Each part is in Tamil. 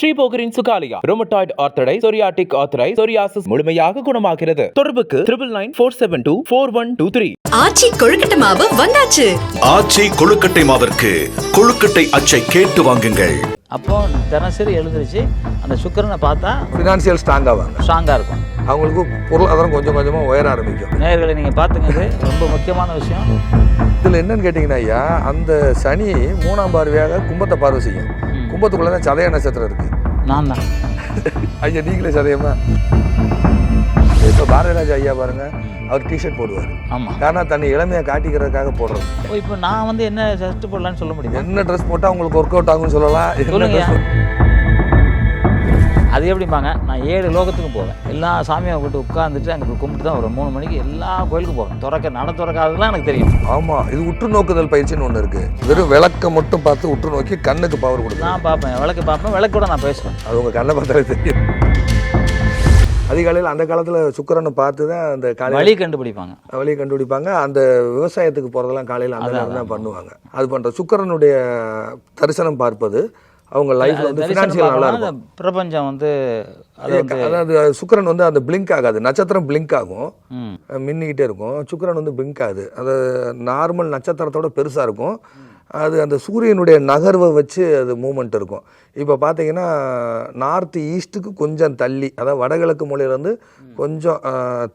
ஸ்ரீபோகரின் சுகாலியா. ரோமட்டாய்டு ஆர்த்தடை சொரியாட்டிக் ஆர்த்தரை சொரியாசிஸ் முழுமையாக குணமாகிறது. தொடர்புக்கு triple nine four seven two four one two three Aachi கொழுக்கட்டை மாவு வந்தாச்சு. ஆச்சி கொழுக்கட்டை மாவிற்கு கொழுக்கட்டை அச்சை கேட்டு வாங்குங்கள். அப்போ தினசரி எழுந்திருச்சு அந்த சுக்கிரனை பார்த்தா ஃபினான்சியல் ஸ்ட்ராங் ஆவாங்க ஸ்ட்ராங்காக இருக்கும். அவங்களுக்கு பொருளாதாரம் கொஞ்சம் கொஞ்சமாக உயர ஆரம்பிக்கும். நேயர்களை நீங்கள் பார்த்துங்க ரொம்ப முக்கியமான விஷயம். இதில் என்னன்னு கேட்டிங்கன்னா ஐயா அந்த சனி மூணாம் பார்வையாக கும்பத்தை பார்வை செய்யும் கும்பத்துக்குள்ளே தான் சதய நட்சத்திரம் இருக்கு. நான் தான். ஐயா நீங்களே சதயமா? இப்போ பாரதிராஜா ஐயா பாருங்க அவர் டிஷர்ட் போடுவார். ஆமாம் காரணம் தன்னை இளமையை காட்டிக்கிறதுக்காக போடுறது. இப்போ நான் வந்து என்ன சஸ்ட் போடலான்னு சொல்ல முடியுமா? என்ன ட்ரெஸ் போட்டால் உங்களுக்கு ஒர்க் அவுட் ஆகும்னு சொல்லலாம். சொல்லுங்க. அது எப்படிம்பாங்க நான் ஏழு லோகத்துக்கும் போவேன். எல்லா சாமியும் விட்டு உட்காந்துட்டு அங்கே கும்பிட்டு தான் ஒரு மூணு மணிக்கு எல்லா கோயிலுக்கும் போவேன். திறக்க நட திறக்காததுலாம் எனக்கு தெரியும். ஆமாம் இது உற்று நோக்குதல் பயிற்சின்னு ஒன்று இருக்கு. வெறும் விளக்கை மட்டும் பார்த்து உற்று நோக்கி கண்ணுக்கு பவர் கொடுக்கும் நான் பார்ப்பேன். விளக்கு பார்ப்பேன். விளக்கு கூட நான் பேசுவேன். அது உங்கள் கண்ணை பார்த்தாலே தெரியும். அதிகாலையில் அந்த காலத்தில் சுக்கிரனை பார்த்து தான் அந்த காலையில் வழி கண்டுபிடிப்பாங்க. வழியை கண்டுபிடிப்பாங்க. அந்த விவசாயத்துக்கு போகிறதெல்லாம் காலையில் அந்த நேரம் தான் பண்ணுவாங்க. அது பண்ணுற சுக்கிரனுடைய தரிசனம் பார்ப்பது அவங்க லைஃப்ல வந்து ஃபினான்ஷியல் நல்லா இருக்கும். பிரபஞ்சம் வந்து அது வந்து அதாவது சுக்கிரன் வந்து அந்த பிளிங்க் ஆகாது. நட்சத்திரம் பிளிங்க் ஆகும். மின்னிக்கிட்டே இருக்கும். சுக்கிரன் வந்து பிளிங்க் ஆகுது. அது நார்மல் நட்சத்திரத்தோட பெருசாக இருக்கும். அது அந்த சூரியனுடைய நகர்வை வச்சு அது மூமெண்ட் இருக்கும். இப்போ பார்த்தீங்கன்னா நார்த் ஈஸ்ட்டுக்கு கொஞ்சம் தள்ளி அதாவது வடகிழக்கு மூலையிலேருந்து கொஞ்சம்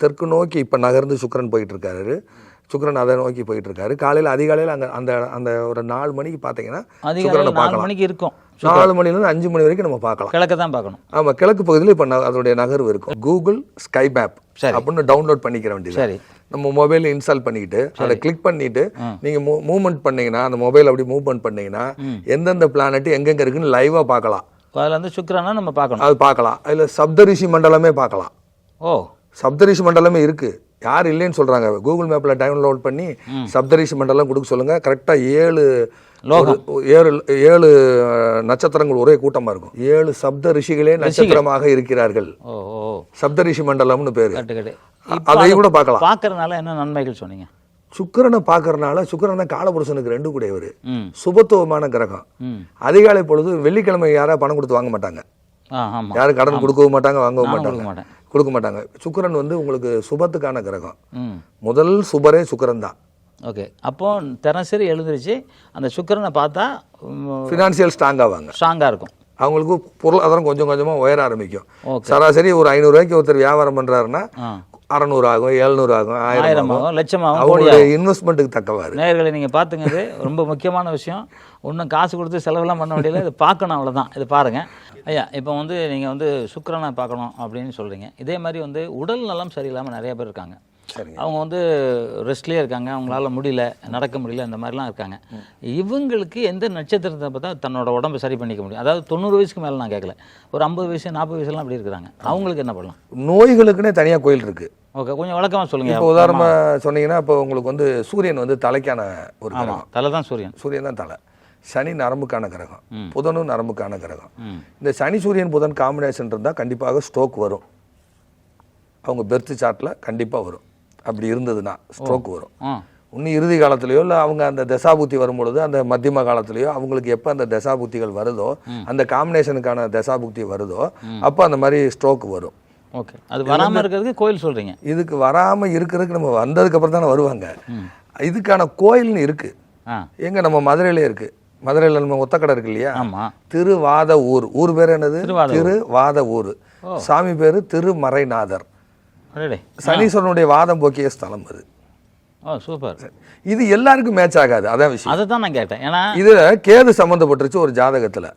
தெற்கு நோக்கி இப்போ நகர்ந்து சுக்கிரன் போயிட்டு இருக்காரு சுக்கிரன் அதை நோக்கி போயிட்டு இருக்காரு காலையில் அதிகாலையில் அங்கே அந்த அந்த ஒரு நாலு மணிக்கு பார்த்தீங்கன்னா சுக்கிரனை பார்க்கலாம். மணிக்கு இருக்கும். நாலு மணிலேருந்து அஞ்சு மணி வரைக்கும் நம்ம பார்க்கலாம். கிழக்க தான் பார்க்கணும். ஆமாம் கிழக்கு பகுதியில் இப்போ அதோடைய நகர்வு இருக்கும். கூகுள் ஸ்கை மேப் சரி. அப்படின்னு டவுன்லோட் பண்ணிக்கிற வேண்டியது சரி. நம்ம மொபைலில் இன்ஸ்டால் பண்ணிக்கிட்டு அதை கிளிக் பண்ணிட்டு நீங்க மூவ்மெண்ட் பண்ணீங்கன்னா அந்த மொபைல் அப்படி மூவ்மெண்ட் பண்ணீங்கன்னா எந்தெந்த பிளானட் எங்கெங்க இருக்குன்னு லைவா பார்க்கலாம். அதில் வந்து சுக்கிரனா நம்ம பார்க்கணும். அது பார்க்கலாம். அதுல சப்தரிஷி மண்டலமே பார்க்கலாம். ஓ. சப்தரிஷி மண்டலமே இருக்கு. யார் இல்லைன்னு சொல்றாங்க. கூகுள் மேப்ல டவுன்லோட் பண்ணி சப்தரிஷி மண்டலம் கொடுக்க சொல்லுங்க. கரெக்டா ஏழு ஏழு ஏழு நட்சத்திரங்கள் ஒரே கூட்டமா இருக்கும். ஏழு சப்த ரிஷிகளே நட்சத்திரமாக இருக்கிறார்கள். ஓ. சப்தரிஷி மண்டலம்னு பேரு. அதையும் கூட பார்க்கலாம். பார்க்கறதுனால என்ன நன்மைகள் சொன்னீங்க? சுக்கிரனை பார்க்கறனால சுக்கிரன் தான் காலபுருஷனுக்கு ரெண்டு கூடையவர் சுபத்துவமான கிரகம். அதிகாலை பொழுது வெள்ளிக்கிழமை யாரா பணம் கொடுத்து வாங்க மாட்டாங்க. யாரும் கடன் கொடுக்கவும் மாட்டாங்க வாங்கவும் மாட்டாங்க. கொடுக்க மாட்டாங்க. சுக்கிரன் வந்து உங்களுக்கு சுபத்துக்கான கிரகம். முதல் சுபரே சுக்கிரன் தான். ஓகே. அப்போ தினசரி எழுந்திருச்சு அந்த சுக்கிரனை பார்த்தா ஃபினான்சியல் ஸ்ட்ராங் ஆவாங்க. ஸ்ட்ராங்காக இருக்கும். அவங்களுக்கு பொருளாதாரம் கொஞ்சம் கொஞ்சமாக உயர ஆரம்பிக்கும். சராசரி ஒரு ஐநூறுரூவாய்க்கு ஒருத்தர் வியாபாரம் பண்ணுறாருன்னா அறநூறு ஆகும் எழுநூறு ஆகும் ஆயிரம் ஆகும். லட்சமாகும் அவங்களுடைய இன்வெஸ்ட்மெண்ட்டுக்கு தக்கவாறு. நேயர்களை நீங்கள் பார்த்துங்க இது. ரொம்ப முக்கியமான விஷயம். ஒன்றும் காசு கொடுத்து செலவெல்லாம் பண்ண முடியல இது பார்க்கணும் அவ்வளோதான் இது பாருங்கள் ஐயா இப்போ வந்து நீங்கள் வந்து சுக்கிரனை பார்க்கணும் அப்படின்னு சொல்கிறீங்க இதே மாதிரி வந்து உடல் நலம் சரியில்லாமல் நிறைய பேர் இருக்காங்க. அவங்க வந்து ரெஸ்ட்லேயே இருக்காங்க. அவங்களால முடியல நடக்க முடியல இந்த மாதிரிலாம் இருக்காங்க. இவங்களுக்கு எந்த நட்சத்திரத்தை பார்த்தா தன்னோட உடம்பை சரி பண்ணிக்க முடியும். அதாவது தொண்ணூறு வயசுக்கு மேலே நான் கேட்கல ஒரு ஐம்பது வயசு நாற்பது வயசுலாம் அப்படி இருக்கிறாங்க. அவங்களுக்கு என்ன பண்ணலாம்? நோய்களுக்குன்னே தனியாக கோயில் இருக்கு. ஓகே கொஞ்சம் விளக்கமாக சொல்லுங்கள் இப்போ உதாரணமா சொன்னீங்கன்னா இப்போ உங்களுக்கு வந்து சூரியன் வந்து தலைக்கான ஒரு கிரகம். தலை தான் சூரியன். சூரியன் தான் தலை. சனி நரம்புக்கான கிரகம். புதனும் நரம்புக்கான கிரகம். இந்த சனி சூரியன் புதன் காம்பினேஷன் இருந்தால் கண்டிப்பாக ஸ்ட்ரோக் வரும். அவங்க பெர்த் சார்ட்டில் கண்டிப்பாக வரும். அப்படி இருந்ததுன்னா ஸ்ட்ரோக் வரும். இன்னும் இறுதி காலத்துலேயோ இல்லை அவங்க அந்த தசாபுத்தி வரும்பொழுது அந்த மத்தியம காலத்துலேயோ அவங்களுக்கு எப்போ அந்த தசாபுத்திகள் வருதோ அந்த காம்பினேஷனுக்கான தசாபுக்தி வருதோ அப்போ அந்த மாதிரி ஸ்ட்ரோக் வரும். ஓகே. அது வராமல் இருக்கிறதுக்கு கோயில் சொல்கிறீங்க இதுக்கு வராமல் இருக்கிறதுக்கு நம்ம வந்ததுக்கு அப்புறம் தானே வருவாங்க. இதுக்கான கோயில்னு இருக்கு. ஆ. எங்க? நம்ம மதுரையிலே இருக்கு. மதுரையில் நம்ம ஒத்தக்கடை இருக்கு இல்லையா? திருவாத ஊர். ஊர் பேர் என்னது? திருவாத ஊர். சாமி பேரு திருமறைநாதர். சனீஸ்வரனுடைய வாதம் போக்கிய ஸ்தலம் அது. Oh super. இது எல்லாருக்கும் மேட்ச் ஆகாது அதான் விஷயம். அதை தான் நான் கேட்டேன். ஏன்னா இதுல கேது சம்பந்தப்பட்டுருச்சு ஒரு ஜாதகத்துல.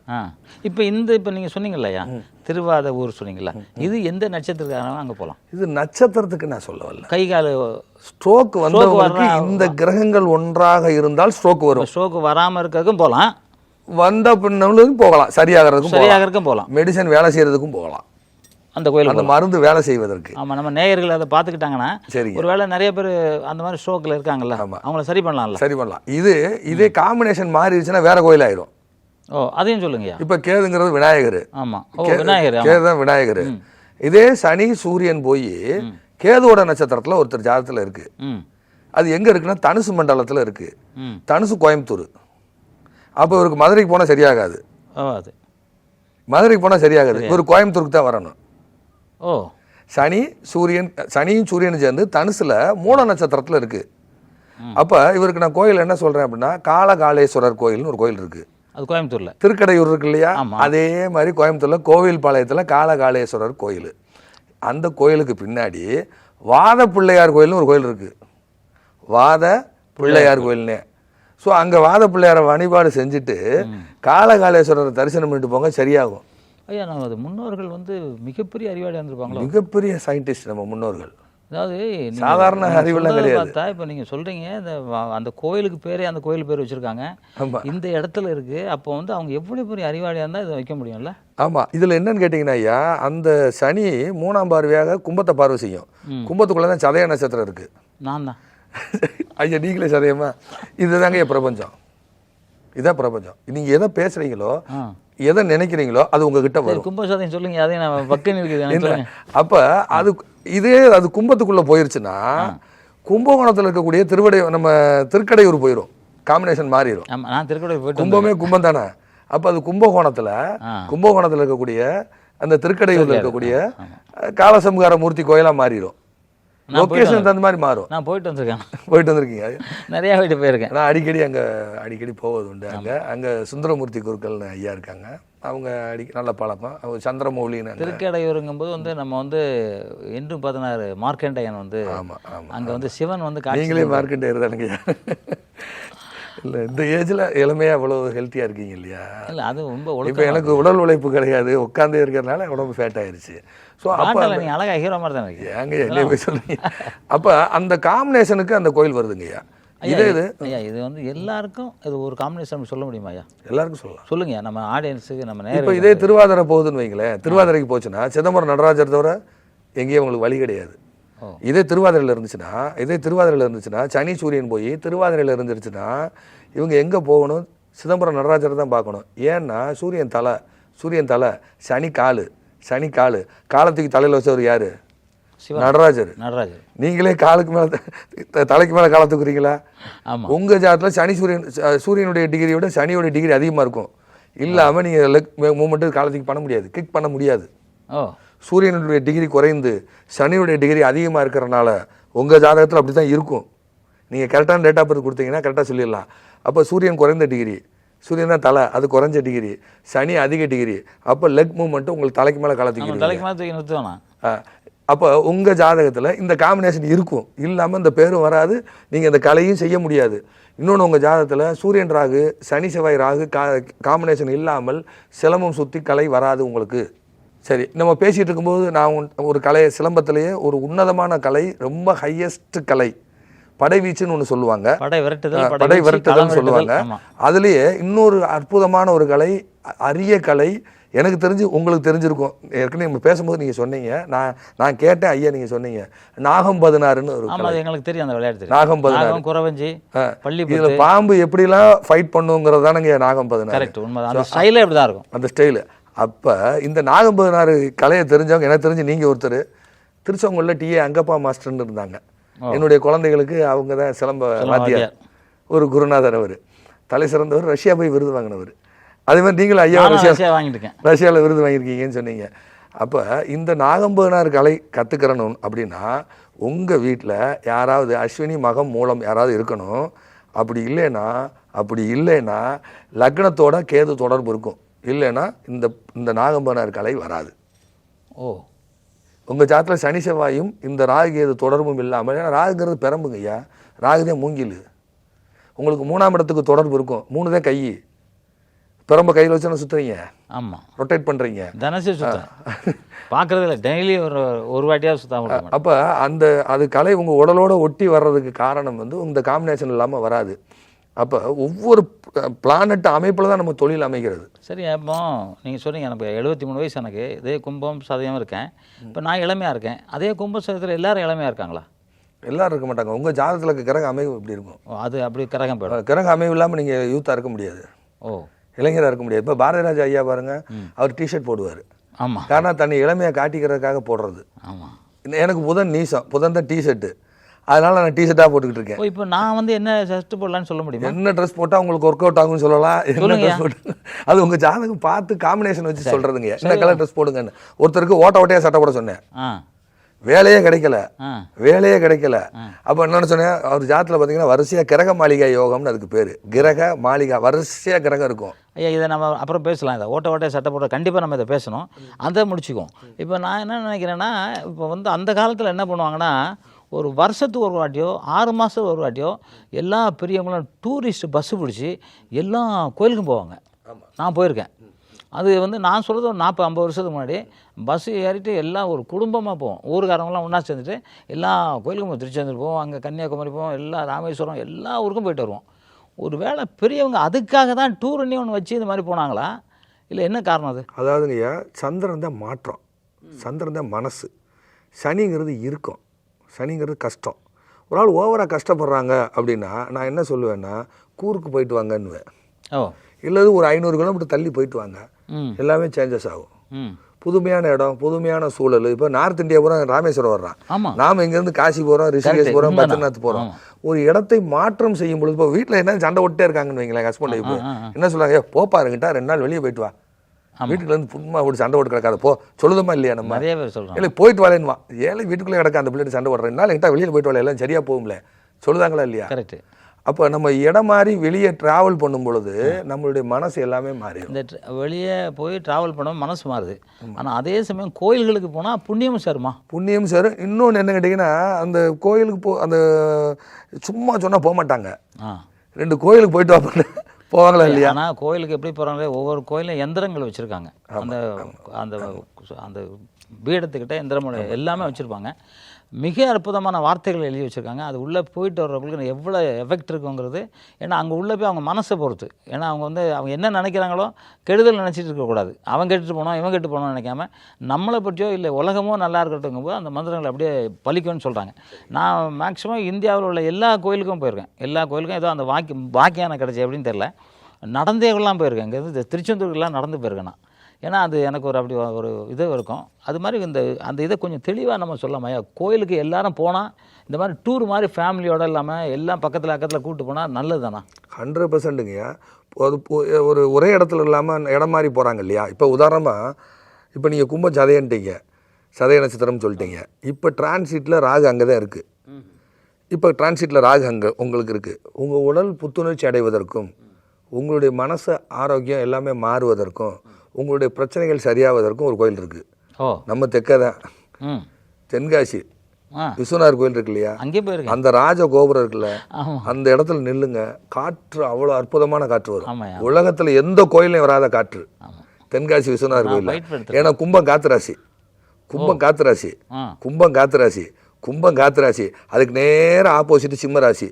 இப்போ இந்த இப்போ நீங்கள் சொன்னீங்கல்லையா திருவாத ஊர் சொன்னீங்களா இது எந்த நட்சத்திரக்காரங்க அங்கே போகலாம் இது நட்சத்திரத்துக்கு நான் சொல்ல வரல. கை கால் ஸ்ட்ரோக் வந்தவங்களுக்கு இந்த கிரகங்கள் ஒன்றாக இருந்தால் ஸ்ட்ரோக் வரும். ஸ்ட்ரோக்கு வராமல் இருக்கிறதுக்கும் போகலாம் வந்த பின்னவங்களுக்கும் போகலாம். சரியாகிறதுக்கும் சரியாகிறதுக்கும் போகலாம். மெடிசன் வேலை செய்யறதுக்கும் போகலாம். அந்த கோயிலுக்கு அந்த மருந்து வேலை செய்வதற்கு. ஆமாம் நம்ம நேயர்கள் அதை பார்த்துக்கிட்டாங்கன்னா சரிங்க. ஒருவேளை நிறைய பேர் அந்த மாதிரி ஸ்ட்ரோக்கில் இருக்காங்கல்ல அவங்கள சரி பண்ணலாம்ல? சரி பண்ணலாம். இது இதே காம்பினேஷன் மாறிடுச்சுன்னா வேற கோயில் ஆயிரும் ஓ அதையும் சொல்லுங்கய்யா. இப்ப கேதுங்கிறது விநாயகர். ஆமாம் விநாயகர் ஆமாம் கேது தான் விநாயகர் இதே சனி சூரியன் போய் கேதுவோட நட்சத்திரத்துல ஒருத்தர் ஜாதகத்துல இருக்கு. அது எங்க இருக்குன்னா தனுசு மண்டலத்துல இருக்கு. தனுசு கோயம்புத்தூர். அப்போ இவருக்கு மதுரைக்கு போனா சரியாகாது. மதுரைக்கு போனால் சரியாகாது. இவர் கோயம்புத்தூருக்கு தான் வரணும். ஓ. சனி சூரியன் சனியும் சூரியனும் சேர்ந்து தனுசுல மூல நட்சத்திரத்தில் இருக்கு. அப்போ இவருக்கு நான் கோயில் என்ன சொல்றேன் அப்படின்னா காலகாலேஸ்வரர் கோயில்னு ஒரு கோயில் இருக்கு. அது கோயம்புத்தூர்ல. திருக்கடையூர் இருக்கு இல்லையா. அதே மாதிரி கோயம்புத்தூர்ல கோவில் பாளையத்தில் காலகாலேஸ்வரர் கோயில். அந்த கோயிலுக்கு பின்னாடி வாத பிள்ளையார் கோயில்னு ஒரு கோயில் இருக்கு. வாத பிள்ளையார் கோயில்னே. ஸோ அங்கே வாத பிள்ளையாரை வழிபாடு செஞ்சுட்டு காலகாலேஸ்வரரை தரிசனம் பண்ணிட்டு போங்க சரியாகும். ஐயா நம்ம அது முன்னோர்கள் வந்து மிகப்பெரிய அறிவாளியாக இருந்திருப்பாங்களோ? மிகப்பெரிய சயின்டிஸ்ட் நம்ம முன்னோர்கள். அதாவது சாதாரண சொல்றதை கிடையாது. இப்போ நீங்கள் சொல்கிறீங்க இந்த அந்த கோயிலுக்கு பேரே அந்த கோயில் பேர் வச்சுருக்காங்க. இந்த இடத்துல இருக்குது அப்போ வந்து அவங்க எவ்வளோ பெரிய அறிவாளியாக இருந்தால் இதை வைக்க முடியும்ல? ஆமா. இதுல என்னன்னு கேட்டிங்கன்னா ஐயா அந்த சனி மூணாம் பார்வையாக கும்பத்தை பார்வை செய்யும். கும்பத்துக்குள்ள தான் சதய நட்சத்திரம் இருக்கு. நான் தான். ஐயா நீங்களே சதயமா? இதுதாங்க என் பிரபஞ்சம். இதான் பிரபஞ்சம். நீங்க எதை பேசுறீங்களோ எதை நினைக்கிறீங்களோ அது உங்ககிட்ட வரும். கும்பசாதையும் சொல்லுங்க அதையும் நான் பக்குன்னு இருக்குது அப்ப அது இதே அது கும்பத்துக்குள்ள போயிருச்சுன்னா கும்பகோணத்துல இருக்கக்கூடிய திருவடை நம்ம திருக்கடையூர் போயிடும் காம்பினேஷன் மாறிடும் நான் கும்பமே கும்பம் தானே? அப்ப அது கும்பகோணத்துல. கும்பகோணத்துல இருக்கக்கூடிய அந்த திருக்கடையூர்ல இருக்கக்கூடிய காலசம்கார மூர்த்தி கோயிலா மாறிடும் லொக்கேஷன் தகுந்த மாதிரி மாறும். நான் போயிட்டு வந்திருக்கேன். போயிட்டு வந்திருக்கீங்க? நிறையா போயிட்டு போயிருக்கேன். நான் அடிக்கடி அங்க அடிக்கடி போவது உண்டு அங்க. அங்க சுந்தரமூர்த்தி குருக்கள்னு ஐயா இருக்காங்க. அவங்க அடி நல்ல பழக்கம். அவங்க சந்திரமௌலின்னு அங்க- திருக்கடையூருங்கும்போது வந்து நம்ம வந்து என்றும் பதினாறு மார்க்கண்டேயன் வந்து ஆமா ஆமா அங்கே வந்து சிவன் வந்து நீங்களே மார்க்கெட் தானுங்க இல்ல இந்த ஏஜ்ல இளமையா அவ்வளவு ஹெல்த்தியா இருக்கீங்க இல்லையா? இல்லை அது ரொம்ப இப்போ எனக்கு உடல் உழைப்பு கிடையாது. உட்காந்தே இருக்கிறதுனால உடம்பு ஃபேட் ஆயிருச்சு. ஸோ அப்போ நீங்கள் அழகா ஹீரோ மாதிரி தான் இருக்கு ஏங்க என்ன போய் சொல்றீங்க? அப்போ அந்த காம்பினேஷனுக்கு அந்த கோயில் வருதுங்கய்யா இதே இது ஐயா இது வந்து எல்லாருக்கும் இது ஒரு காம்பினேஷன் சொல்ல முடியுமா ஐயா? எல்லாருக்கும் சொல்லலாம். சொல்லுங்க நம்ம ஆடியன்ஸுக்கு நம்ம இப்போ இதே திருவாதிரை போகுதுன்னு வைங்களேன் திருவாதிரைக்கு போச்சுன்னா சிதம்பரம் நடராஜர் தவிர எங்கேயும் உங்களுக்கு வழி கிடையாது. இதே திருவாதிரையில் இருந்துச்சுன்னா இதே திருவாதிரையில் இருந்துச்சுன்னா சனி சூரியன் போய் திருவாதிரையில் இருந்துருச்சுன்னா இவங்க எங்கே போகணும்? சிதம்பரம் நடராஜரை தான் பார்க்கணும். ஏன்னா சூரியன் தலை சூரியன் தலை சனி காலு. சனி காலு. காலத்துக்கு தலையில் வச்சவர் யாரு? நடராஜர். நடராஜர். நீங்களே காலுக்கு மேலே தலைக்கு மேலே காலை தூக்குறீங்களா ஆமாம் உங்க ஜாதகத்தில் சனி சூரியன் சூரியனுடைய டிகிரியை விட சனியோட டிகிரி அதிகமாக இருக்கும். இல்லாமல் நீங்கள் லெக் மூமெண்ட்டு காலத்துக்கு பண்ண முடியாது. கிக் பண்ண முடியாது. ஓ. சூரியனுடைய டிகிரி குறைந்து சனியுடைய டிகிரி அதிகமாக இருக்கிறனால உங்கள் ஜாதகத்தில் அப்படி தான் இருக்கும் நீங்கள் கரெக்டான டேட் ஆஃப் பர்த் கொடுத்தீங்கன்னா கரெக்டாக சொல்லிடலாம். அப்போ சூரியன் குறைந்த டிகிரி சூரியன் தான் தலை அது குறைஞ்ச டிகிரி சனி அதிக டிகிரி அப்போ லெக் மூமெண்ட்டு உங்களுக்கு தலைக்கு மேலே காலத்துக்கு தலைக்கு மேலே தூக்கி நிறுத்துவேண்ணா அப்போ உங்கள் ஜாதகத்தில் இந்த காம்பினேஷன் இருக்கும். இல்லாமல் இந்த பேரும் வராது நீங்கள் இந்த கலையும் செய்ய முடியாது. இன்னொன்று உங்கள் ஜாதகத்தில் சூரியன் ராகு சனி செவ்வாய் ராகு கா காம்பினேஷன் இல்லாமல் சிலம்பம் சுற்றி கலை வராது உங்களுக்கு. சரி நம்ம பேசிகிட்டு இருக்கும்போது நான் ஒரு கலை சிலம்பத்திலேயே ஒரு உன்னதமான கலை ரொம்ப ஹையஸ்ட் கலை. படைவீச்சுன்னு ஒன்று சொல்லுவாங்க. படை விரட்டுதல் படை படை வீச்சு, விரட்டுதல் களம் சொல்லுவாங்க. அதுலயே இன்னொரு அற்புதமான ஒரு கலை அரிய கலை எனக்கு தெரிஞ்சு உங்களுக்கு தெரிஞ்சிருக்கும். ஏற்கனவே நம்ம பேசும்போது நீங்க சொன்னீங்க. நான் நான் கேட்டேன் ஐயா நீங்க சொன்னீங்க. நாகம் பதினாறுன்னு ஒரு ஆமா கலை. அது எங்களுக்கு தெரியும் அந்த விளையாட்டு நாகம் பதினாறு. குறவஞ்சி பள்ளி இதுல பாம்பு எப்படிலாம் ஃபைட் பண்ணுங்கிறது தானங்க நாகம் பதினாறு. கரெக்ட் உண்மை அந்த ஸ்டைலே இப்படி தான் இருக்கும். அந்த ஸ்டைலு அப்ப இந்த நாகம் பதினாறு கலையை தெரிஞ்சவங்க எனக்கு தெரிஞ்சு நீங்க ஒருத்தர் திருச்செங்கோல்ல டிஏ அங்கப்பா மாஸ்டர்னு இருந்தாங்க. என்னுடைய குழந்தைகளுக்கு அவங்க தான் சிலம்ப வாத்தியார். ஒரு குருநாதர் அவர். தலை சிறந்தவர் ரஷ்யா போய் விருது வாங்கினவர். அதே மாதிரி நீங்களும் ஐயா ரஷ்யா வாங்கிட்டு ரஷ்யாவில் விருது வாங்கியிருக்கீங்கன்னு சொன்னீங்க. அப்போ இந்த நாகம்பதினார் கலை கற்றுக்கிறணும் அப்படின்னா உங்கள் வீட்டில் யாராவது அஸ்வினி மகம் மூலம் யாராவது இருக்கணும். அப்படி இல்லைன்னா அப்படி இல்லைன்னா லக்னத்தோட கேது தொடர்பு இருக்கும். இல்லைன்னா இந்த இந்த நாகம்பதினார் கலை வராது. ஓ. உங்கள் ஜாதத்தில் சனி செவ்வாயும் இந்த ராகு கேது தொடர்பும் இல்லாமல் ஏன்னா ராகுங்கிறது பெரம்புங்க ஐயா. ராகுதான் மூங்கில். உங்களுக்கு மூணாம் இடத்துக்கு தொடர்பு இருக்கும். மூணு தான் கை. பெரம்ப கையில் வச்சு சுற்றுறீங்க ஆமா. ரொட்டேட் பண்ணுறீங்க தினசரி சுத்தம் பார்க்கறது இல்லை. டெய்லி ஒரு ஒரு வாட்டியாவது சுத்தம் அப்போ அந்த அது கலை உங்கள் உடலோட ஒட்டி வர்றதுக்கு காரணம் வந்து இந்த காம்பினேஷன் இல்லாமல் வராது. அப்போ ஒவ்வொரு பிளானட் அமைப்பில் தான் நம்ம தொழில் அமைகிறது. சரி அப்போ நீங்கள் சொன்னீங்க எனக்கு எழுபத்தி மூணு வயசு எனக்கு. இதே கும்பம் சதயம் இருக்கேன். இப்போ நான் இளமையாக இருக்கேன். அதே கும்ப சதயத்தில் எல்லாரும் இளமையாக இருக்காங்களா? எல்லாரும் இருக்க மாட்டாங்க. உங்கள் ஜாதகத்தில் இருக்க கிரக அமைவு இப்படி இருக்கும்? அது அப்படி கரகம் போயிடும். கிரக அமைவு இல்லாமல் நீங்கள் யூத்தாக இருக்க முடியாது. ஓ. இளைஞராக இருக்க முடியாது. இப்போ பாரதிராஜா ஐயா பாருங்க அவர் டிஷர்ட் போடுவார். ஆமாம் காரணம் தன்னை இளமையை காட்டிக்கிறதுக்காக போடுறது. ஆமாம் எனக்கு புதன் நீசம் புதன் தான் டிஷர்ட்டு அதனால நான் டிஷர்ட்டாக போட்டுக்கிட்டு இருக்கேன் இப்போ நான் வந்து என்ன ஷர்ட் போடலான்னு சொல்ல முடியுமா? என்ன ட்ரெஸ் போட்டால் உங்களுக்கு ஒர்க் அவுட் ஆகும்னு சொல்லலாம். என்ன. ட்ரெஸ் போட்டு அது உங்கள் ஜாதகம் பார்த்து காம்பினேஷன் வச்சு சொல்கிறதுங்க என்ன கலர் ட்ரெஸ் போடுங்கன்னு. ஒருத்தருக்கு ஓட்ட ஓட்டையாக சட்டை போட சொன்னேன். வேலையே கிடைக்கல. வேலையே கிடைக்கல. அப்போ என்னன்னு சொன்னேன் அவர் ஜாத்தில் பார்த்தீங்கன்னா வரிசையாக கிரக மாளிகை யோகம்னு அதுக்கு பேர். கிரக மாளிகை வரிசையாக கிரகம் இருக்கும். ஐயா இதை நம்ம அப்புறம் பேசலாம். இதை ஓட்ட ஓட்ட சட்டை போட்ட கண்டிப்பாக நம்ம இதை பேசணும். அதை முடிச்சுக்குவோம். இப்போ நான் என்ன நினைக்கிறேன்னா இப்போ வந்து அந்த காலத்தில் என்ன பண்ணுவாங்கன்னா ஒரு வருஷத்துக்கு ஒரு வாட்டியோ ஆறு மாதத்துக்கு ஒரு வாட்டியோ எல்லா பெரியவங்களும் டூரிஸ்ட் பஸ்ஸு பிடிச்சி எல்லா கோயிலுக்கும் போவாங்க. நான் போயிருக்கேன். அது வந்து நான் சொல்கிறது ஒரு நாற்பது ஐம்பது வருஷத்துக்கு முன்னாடி பஸ்ஸு ஏறிட்டு எல்லாம் ஒரு குடும்பமாக போவோம். ஊருக்காரங்களாம் ஒன்றா சேர்ந்துட்டு எல்லா கோயிலுக்கும் போவோம். திருச்செந்தூர் போவோம் அங்கே கன்னியாகுமரி போவோம் எல்லா ராமேஸ்வரம் எல்லா ஊருக்கும் போயிட்டு வருவோம். ஒரு வேளை பெரியவங்க அதுக்காக தான் டூர்னே ஒன்று வச்சு இந்த மாதிரி போனாங்களா? இல்லை என்ன காரணம் அது? அதாவதுங்கய்யா சந்திரன் தான் மாற்றம். சந்திரன் தான் மனசு. சனிங்கிறது இருக்கும். சனிங்கிறது கஷ்டம். ஒரு ஆள் ஓவராக கஷ்டப்படுறாங்க அப்படின்னா நான் என்ன சொல்லுவேன்னா கூருக்கு போயிட்டு வாங்கன்னுவேன். இல்லது ஒரு ஐநூறு கிலோமீட்டர் தள்ளி போயிட்டு வாங்க. எல்லாமே சேஞ்சஸ் ஆகும். புதுமையான இடம் புதுமையான சூழல். இப்போ நார்த் இந்தியா பூரா ராமேஸ்வரம் வர்றான். நாம இங்கேருந்து காசி போகிறோம் ரிஷிகேஷ். போகிறோம். பத்ரிநாத் போகிறோம். ஒரு இடத்தை மாற்றம் செய்யும் பொழுது இப்போ வீட்டில் என்ன சண்டை விட்டே இருக்காங்கன்னு வைங்களேன் ஹஸ்பண்ட் இப்போ. என்ன சொல்லுவாங்க "ஏய், போ பாருங்கிட்டா ரெண்டு நாள் வெளியே போயிட்டு வா. வீட்டுல இருந்து புதுமா போட்டு சண்டை போட்டு கிடக்காத போ சொல்லுதமா இல்லையா நம்ம? நிறைய பேர் சொல்கிறாங்க இல்லை போயிட்டு வரேன்னுவா ஏழை வீட்டுக்குள்ளே கிடக்க அந்த பிள்ளைட்டு சண்டை போடுறேன் நாள் என்கிட்ட வெளியில் போயிட்டு வரல எல்லாம் சரியா போகும்ல? சொல்லுதாங்களா இல்லையா? கரெக்டு அப்போ நம்ம இடம் மாறி வெளியே டிராவல் பண்ணும் பொழுது நம்மளுடைய மனசு எல்லாமே மாறிடும். இந்த வெளியே போய் ட்ராவல் பண்ண மனசு மாறுது. ஆனால் அதே சமயம் கோயில்களுக்கு போனால் புண்ணியம் சேருமா? புண்ணியம் சார் இன்னொன்று என்ன கேட்டிங்கன்னா அந்த கோயிலுக்கு போ அந்த சும்மா சொன்னால் போக மாட்டாங்க ரெண்டு கோயிலுக்கு போயிட்டு வாங்க போவாங்களா இல்லையா? ஆனால் கோயிலுக்கு எப்படி போகிறாங்களே ஒவ்வொரு கோயிலும் எந்திரங்கள் வச்சுருக்காங்க. அந்த அந்த அந்த பீடத்துக்கிட்ட எந்திரமுறை எல்லாமே வச்சுருப்பாங்க. மிக அற்புதமான வார்த்தைகள் எழுதி வச்சுருக்காங்க. அது உள்ளே போயிட்டு வர்றவங்களுக்கு எவ்வளோ எஃபெக்ட் இருக்குங்கிறது. ஏன்னா அங்கே உள்ளே போய் அவங்க மனசை பொறுத்து. ஏன்னா அவங்க வந்து அவங்க என்ன நினைக்கிறாங்களோ கெடுதல் நினச்சிட்டு இருக்கக்கூடாது அவன் கெட்டுட்டு போனோம் இவன் கெட்டு போனோம்னு நினைக்காம நம்மளை பற்றியோ இல்லை உலகமோ நல்லா இருக்கட்டும் போது அந்த மந்திரங்கள் அப்படியே பலிக்கும்னு சொல்கிறாங்க நான் மேக்ஸிமம் இந்தியாவில் உள்ள எல்லா கோயிலுக்கும் போயிருக்கேன். எல்லா கோயிலுக்கும் ஏதோ அந்த வாக்கி பாக்கியான கிடச்சி அப்படின்னு தெரில நடந்தேலாம் போயிருக்கேன். இங்கேருந்து திருச்செந்தூருக்குலாம் நடந்து போயிருக்கேன் நான். ஏன்னா அது எனக்கு ஒரு அப்படி ஒரு இது இருக்கும். அது மாதிரி இந்த அந்த இதை கொஞ்சம் தெளிவாக நம்ம சொல்லாமையா கோயிலுக்கு எல்லாரும் போனால் இந்த மாதிரி டூர் மாதிரி ஃபேமிலியோடு இல்லாமல் எல்லாம் பக்கத்தில் பக்கத்தில் கூப்பிட்டு போனால் நல்லது தானே ஹண்ட்ரட் பர்சன்ட்டுங்கய்யா அது ஒரு ஒரே இடத்துல இல்லாமல் இடம் மாதிரி போகிறாங்க இல்லையா? இப்போ உதாரணமாக இப்போ நீங்கள் கும்ப சதையன்ட்டீங்க. சதய நட்சத்திரம்னு சொல்லிட்டீங்க. இப்போ டிரான்சிட்டில் ராகு அங்கே தான் இருக்குது இப்போ டிரான்சிட்டில் ராகு அங்கே உங்களுக்கு இருக்குது உங்கள் உடல் புத்துணர்ச்சி அடைவதற்கும் உங்களுடைய மனசு ஆரோக்கியம் எல்லாமே மாறுவதற்கும் உங்களுடைய பிரச்சனைகள் சரியாவதற்கும் ஒரு கோயில் இருக்குது ஓ. நம்ம தெற்க தான் தென்காசி. விஸ்வநாதர் கோயில் இருக்கு இல்லையா? அந்த ராஜ கோபுரம் இருக்குல்ல அந்த இடத்துல நில்லுங்க. காற்று அவ்வளோ அற்புதமான காற்று வரும். உலகத்துல எந்த கோயிலையும் வராத காற்று. தென்காசி விஸ்வநாதர் கோயில் ஏன்னா கும்பம் காத்து ராசி கும்பம் காத்து ராசி கும்பம் காத்து ராசி கும்பம் காத்து ராசி அதுக்கு நேர ஆப்போசிட் சிம்ம ராசி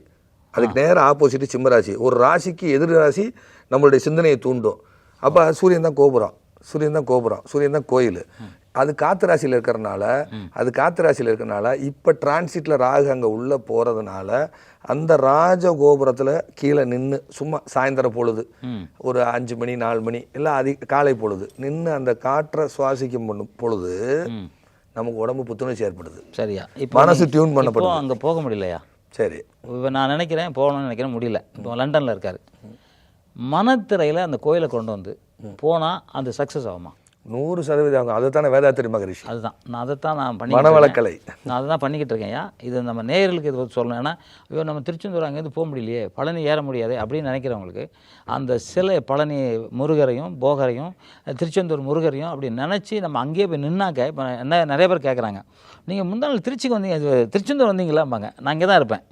அதுக்கு நேர ஆப்போசிட் சிம்ம ராசி ஒரு ராசிக்கு எதிர் ராசி நம்மளுடைய சிந்தனையை தூண்டும். அப்போ சூரியன் தான் கோபுரம். சூரியன் தான் கோபுரம். சூரியன் தான் கோயில். அது காத்து ராசியில் இருக்கிறனால அது காத்து ராசியில் இருக்கிறனால இப்போ டிரான்சிட்டில் ராகு அங்கே உள்ளே போகிறதுனால அந்த ராஜ கோபுரத்தில் கீழே நின்று சும்மா சாயந்தர பொழுது ஒரு அஞ்சு மணி நாலு மணி எல்லாம் அதிக காலை பொழுது நின்று அந்த காற்றை சுவாசிக்கும் பொழுது நமக்கு உடம்பு புத்துணர்ச்சி ஏற்படுது. சரியா. இப்போ மனசு இப்போ பண்ணப்படுது. அங்கே போக முடியலையா? சரி. இப்போ நான் நினைக்கிறேன் போகணும்னு நினைக்கிறேன் முடியல. இப்போ லண்டனில் இருக்காரு. மனத்திரையில் அந்த கோயிலை கொண்டு வந்து போனால் அந்த சக்ஸஸ் ஆகுமா? நூறு சதவீதம் ஆகும். அதை தானே வேதாத்திரி மகரிஷி. அதுதான். நான் அதைத்தான் நான் பண்ணி மனவளக்கலை நான் அதை தான் பண்ணிக்கிட்டு இருக்கேன்யா இது நம்ம நேயர்களுக்கு இது பத்தி சொல்லணும். ஏன்னா ஐயோ நம்ம திருச்செந்தூர் அங்கேருந்து போக முடியலையே. பழனி ஏற முடியாது அப்படின்னு நினைக்கிறவங்களுக்கு அந்த சிலை பழனி முருகரையும் போகரையும் திருச்செந்தூர் முருகரையும் அப்படி நினச்சி நம்ம அங்கேயே போய் நின்னாக்க இப்போ என்ன நிறைய பேர் கேட்குறாங்க நீங்கள் முந்தா நாள் திருச்சிக்கு வந்தீங்க திருச்செந்தூர் வந்தீங்களாம்பாங்க. நான் இங்கே தான் இருப்பேன்.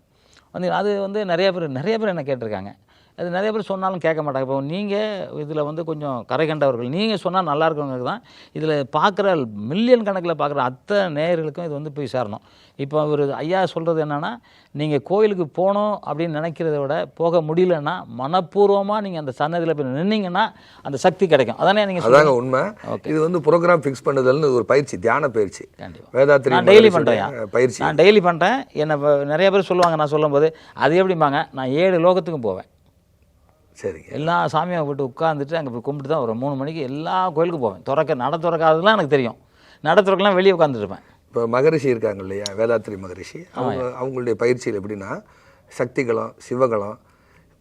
வந்து அது வந்து நிறைய பேர் நிறைய பேர் என்ன கேட்டிருக்காங்க. அது நிறைய பேர் சொன்னாலும் கேட்க மாட்டாங்க. இப்போ நீங்கள் இதில் வந்து கொஞ்சம் கரை கண்டவர்கள். நீங்கள் சொன்னால் நல்லா இருக்கவங்களுக்கு தான் இதில் பார்க்குற மில்லியன் கணக்கில் பார்க்குற அத்தனை நேயர்களுக்கும் இது வந்து போய் சேரணும். இப்போ ஒரு ஐயா சொல்கிறது என்னென்னா நீங்கள் கோயிலுக்கு போகணும் அப்படின்னு நினைக்கிறத விட போக முடியலன்னா மனப்பூர்வமாக நீங்கள் அந்த சன்னதியில் போய் நின்னீங்கன்னா அந்த சக்தி கிடைக்கும். அதானே நீங்கள் அதாங்க உண்மை. இது வந்து ப்ரோக்ராம் ஃபிக்ஸ் பண்ணுதல்னு ஒரு பயிற்சி தியான பயிற்சி. கண்டிப்பாக வேதாத்திரி நான் டெய்லி பண்ணுறேன் பயிற்சி. நான் டெய்லி பண்ணுறேன் என்னை நிறைய பேர் சொல்லுவாங்க நான் சொல்லும்போது அது எப்படிம்பாங்க? நான் ஏழு லோகத்துக்கும் போவேன். சரிங்க. எல்லா சாமியும் போட்டு உட்காந்துட்டு அங்கே போய் கும்பிட்டு தான் ஒரு மூணு மணிக்கு எல்லா கோயிலுக்கும் போவேன். திறக்க நட திறக்காததுலாம் எனக்கு தெரியும். நட திறக்கலாம் வெளியே உட்காந்துருப்பேன் இப்போ மகரிஷி இருக்காங்க இல்லையா? வேதாத்ரி மகரிஷி. அவங்க அவங்களுடைய பயிற்சியில் எப்படின்னா சக்திகளம் சிவகலம்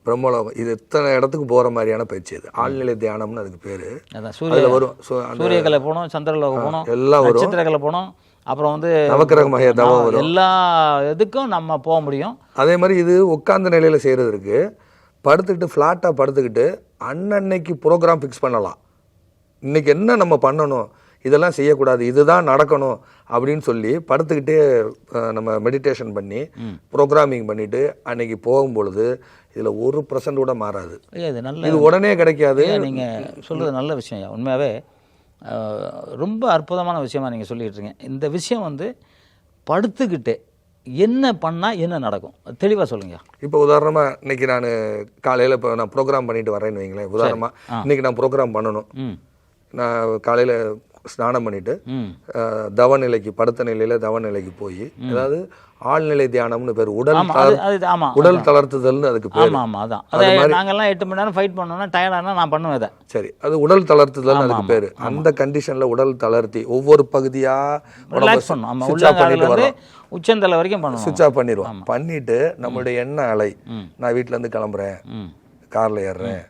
பிரம்மலோகம் இது இத்தனை இடத்துக்கு போகிற மாதிரியான பயிற்சி அது. ஆழ்நிலை தியானம்னு அதுக்கு பேர். அதான் அதில் சூரிய வரும் சூரியகலை போனோம் சந்திரலோகம் போனோம் எல்லாம் வரும். நட்சத்திரகலை போனோம். அப்புறம் வந்து நவக்கிரக மகே தவம் வரும். எல்லா இதுக்கும் நம்ம போக முடியும். அதே மாதிரி இது உட்கார்ந்த நிலையில் செய்கிறது இருக்கு. படுத்துக்கிட்டு ஃப்ளாட்டாக படுத்துக்கிட்டு அன்னன்னைக்கு ப்ரோக்ராம் ஃபிக்ஸ் பண்ணலாம். இன்னைக்கு என்ன நம்ம பண்ணணும்? இதெல்லாம் செய்யக்கூடாது இதுதான் நடக்கணும் அப்படின்னு சொல்லி படுத்துக்கிட்டே நம்ம மெடிடேஷன் பண்ணி ப்ரோக்ராமிங் பண்ணிட்டு அன்னைக்கு போகும்பொழுது இதில் ஒரு பர்சன்ட் கூட மாறாது. இது நல்ல இது உடனே கிடைக்காது. நீங்கள் சொல்கிறது நல்ல விஷயம் உண்மையாகவே ரொம்ப அற்புதமான விஷயமா நீங்கள் சொல்லிட்டு இருக்கீங்க. இந்த விஷயம் வந்து படுத்துக்கிட்டு என்ன பண்ணால் என்ன நடக்கும்? தெளிவாக சொல்லுங்க. இப்போ உதாரணமாக இன்னைக்கு நான் காலையில் இப்போ நான் ப்ரோக்ராம் பண்ணிட்டு வரேன்னு வைங்களேன். உதாரணமாக இன்னைக்கு நான் ப்ரோக்ராம் பண்ணணும். நான் காலையில் ஸ்நானம் பண்ணிட்டு ம். அஹ், தவ நிலைக்கு படுத்த நிலையில தவ நிலைக்கு போய் அதாவது ஆழ்நிலை தியானம்னு பேர் உடல் அது அது ஆமாம் உடல் தளர்த்துதல்னு அதுக்கு பேர். ஆமாம் அதான். அதை நாங்கெல்லாம் எட்டு மணி நேரம் ஃபைட் பண்ணோன்னா டயர்டானா நான் பண்ணுவேன் இதை சரி அது உடல் தளர்த்துதல் ஆமா, அதுக்கு ஆமா, பேரு அந்த கண்டிஷன்ல உடல் தளர்த்தி ஒவ்வொரு பகுதியா ரிலாக்ஸ் சுவிட்ச் ஆஃப் பண்ணிட்டு வரோம். உச்சந்தலை வரைக்கும் பண்ணணும் சுவிட்ச் ஆஃப் பண்ணிடுவோம். பண்ணிட்டு நம்மளுடைய எண்ண அலை. நான் வீட்ல இருந்து கிளம்புறேன். கார்ல ஏறுறேன்.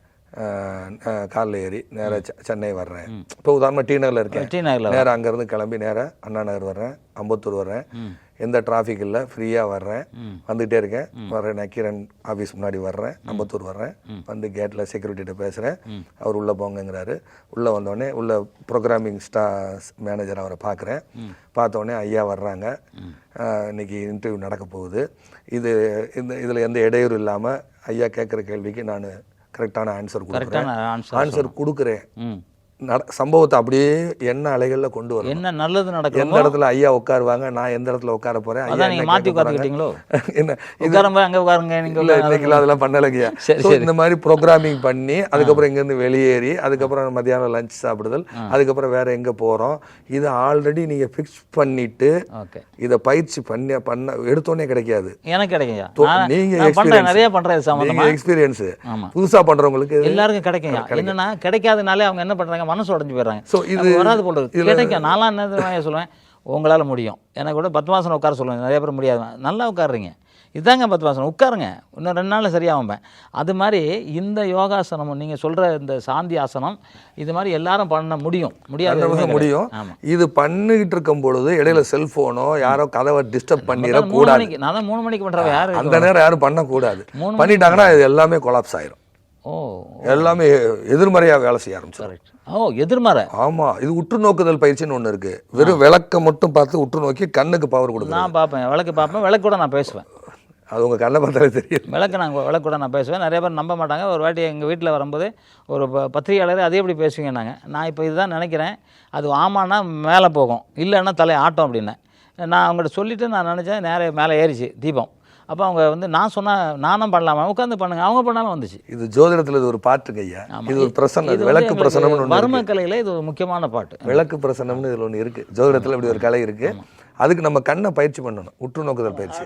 காரில் ஏறி நேரா செ- சென்னை வர்றேன். இப்போ உதாரணமாக டி நகரில் இருக்கேன். டி நகரில் நேரா அங்கேருந்து கிளம்பி நேரா அண்ணா நகர் வர்றேன். அம்பத்தூர் வர்றேன். எந்த டிராஃபிக் இல்லை ஃப்ரீயாக வர்றேன். வந்துகிட்டே இருக்கேன். வர்றேன். நக்கீரன் ஆஃபீஸ் முன்னாடி வர்றேன். அம்பத்தூர் வர்றேன். வந்து கேட்டில் செக்யூரிட்டிகிட்ட பேசுகிறேன் அவர் உள்ளே போங்கங்கிறாரு. உள்ளே வந்தோடனே உள்ள ப்ரோக்ராமிங் ஸ்டா மேனேஜர் அவரை பார்க்குறேன். பார்த்தோடனே ஐயா வர்றாங்க. இன்னைக்கு இன்டர்வியூ நடக்க போகுது. இது இந்த இதில் எந்த இடையூறு இல்லாமல் ஐயா கேட்குற கேள்விக்கு நான் கரெக்டான ஆன்சர் கொடுக்குறேன். கரெக்டான ஆன்சர் கொடுக்குறேன். நட சம்பவத்தை அப்படியே என்ன அலைகள்ல கொண்டு வரும் என்ன நல்லது எந்த நடக்குமோ இடத்துல ஐயா உட்காருவாங்க நான் எந்த இடத்துல உட்கார போறேன் ஐயா நீங்க மாத்தி. உட்காந்துக்கிட்டீங்களோ என்ன உட்காரும் அங்க உட்காருங்க நீங்க இல்ல. இன்னைக்கு அதெல்லாம் பண்ணலைங்கய்யா. இந்த மாதிரி ப்ரோக்ராமிங் பண்ணி அதுக்கப்புறம் இங்க இருந்து வெளியேறி அதுக்கப்புறம் மத்தியானம் லஞ்ச் சாப்பிடுதல் அதுக்கப்புறம் வேற எங்க போறோம் இது ஆல்ரெடி நீங்க ஃபிக்ஸ் பண்ணிட்டு இத பயிற்சி பண்ண பண்ண எடுத்தோடனே கிடைக்காது. எனக்கு நான் நீங்க. நிறைய நீங்க எக்ஸ்பீரியன்ஸ். புதுசா பண்றவங்களுக்கு எல்லாருக்கும் கிடைக்குங்க என்னன்னா கிடைக்காதனாலே அவங்க என்ன பண்றாங்க? மனசு உடைஞ்சு போயிடுறாங்க. So, இது- வராது போல கிடைக்கும் நான்லாம் என்ன சொல்லுவேன்? உங்களால முடியும். எனக்கு கூட பத்து மாசம் உட்கார சொல்லுவேன். நிறைய பேர் முடியாது. நல்லா உட்காருறீங்க இதாங்க பத்து மாசம் உட்காருங்க. இன்னும் ரெண்டு நாள்ல சரியாகும்பேன் அது மாதிரி இந்த யோகாசனம் நீங்க சொல்ற இந்த சாந்தி ஆசனம் இது மாதிரி எல்லாரும் பண்ண முடியும். முடியாது முடியும். இது பண்ணிக்கிட்டு இருக்கும் பொழுது இடையில செல்போனோ யாரோ கதவை டிஸ்டர்ப் பண்ணிட அதான் மூணு கூடாது மணிக்கு நான் தான் மூணு மணிக்கு பண்றவ யாரு அந்த நேரம் யாரும் பண்ணக்கூடாது. பண்ணிட்டாங்கன்னா இது எல்லாமே கொலாப்ஸ் ஆயிரும். ஓ. எல்லாமே எதிர்மறையா வேலை செய்ய ஆரம்பிச்சிடும் கரெக்ட் ஓ எதிர்மறை. ஆமா இது உற்று நோக்குதல் பயிற்சின்னு ஒண்ணு இருக்கு. வெறும் விளக்க மட்டும் பார்த்து உற்று நோக்கி கண்ணுக்கு பவர் கொடுக்குது நான் பார்ப்பேன் விளக்கு பார்ப்பேன் விளக்கு கூட நான் பேசுவேன். அது உங்க கண்ணை பார்த்தாலே தெரியும். விளக்கு நான் விளக்கு கூட நான் பேசுவேன். நிறைய பேர் நம்ப மாட்டாங்க. ஒரு வாட்டி எங்கள் வீட்டில் வரும்போது ஒரு ப- பத்திரிகையாளர் அதே எப்படி பேசுவீங்க? நாங்கள் நான் இப்போ இதுதான் நினைக்கிறேன். அது ஆமான்னா மேலே போகும். இல்லைன்னா தலை ஆட்டம் அப்படின்னேன் நான் அவங்கள்ட்ட சொல்லிவிட்டு நான் நினச்சேன் நேரே மேலே ஏறிச்சு தீபம். அப்போ அவங்க வந்து நான் சொன்னால் நானும் பண்ணலாமா? உட்காந்து பண்ணுங்க. அவங்க பண்ணாலும் வந்துச்சு. இது ஜோதிடத்துல இது ஒரு பாட்டுங்க ஐயா. இது ஒரு பிரசன்னம் இது விளக்கு பிரசனம்னு மர்ம. கலையில் இது ஒரு முக்கியமான பாட்டு. விளக்கு பிரசனம்னு இதுல ஒண்ணு இருக்கு. ஜோதிடத்துல இப்படி ஒரு கலை இருக்கு. அதுக்கு நம்ம கண்ணை பயிற்சி பண்ணணும். உற்று நோக்குதல் பயிற்சி